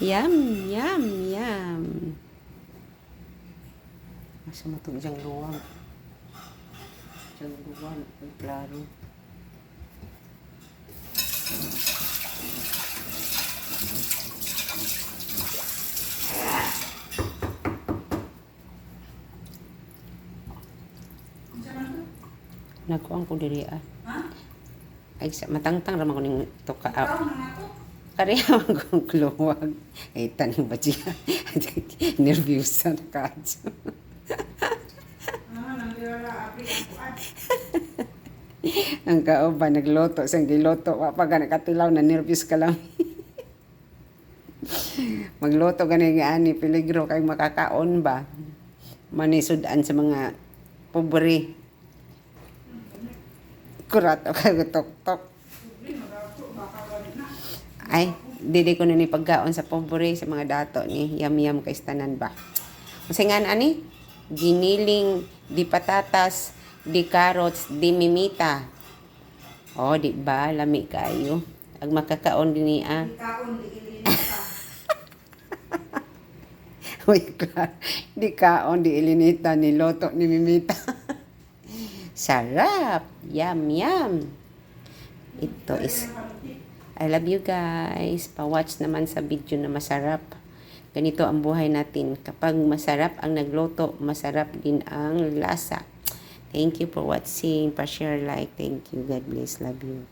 Yum, yum, yum. Masa matog diyang luwag. Diyang luwag. Ang klaro. Nakuha ko diri ah. Ha? Ay, matangtang raman ko ning tuka. Ikaw Man kong kluwag. Ay, taning ba siya? Nervous na apik ang kauban, nagloto. Sang giloto, wa pa ka nakatilaw na nervous ka lang. Magloto gani nga ani, peligro kay makakaon ba? Manisudan sa mga pobre. Kurat o kay Ay, dili ko na ni pagkaon sa pobre sa mga dato ni yam-yam kay tanan ba. Kasi nga ani, giniling, di patatas, di carrots, di mimita. Oh, di ba? Lami kayo. Ag makakaon din niya. Di kaon, di ilinita. Uy, klar. Di kaon, di ilinita, ni loto, ni mimita. Sarap! Yum, yum! Ito is I love you guys. Pa-watch naman sa video na masarap. Ganito ang buhay natin. Kapag masarap ang nagluto, masarap din ang lasa. Thank you for watching. Pa-share, like. Thank you. God bless. Love you.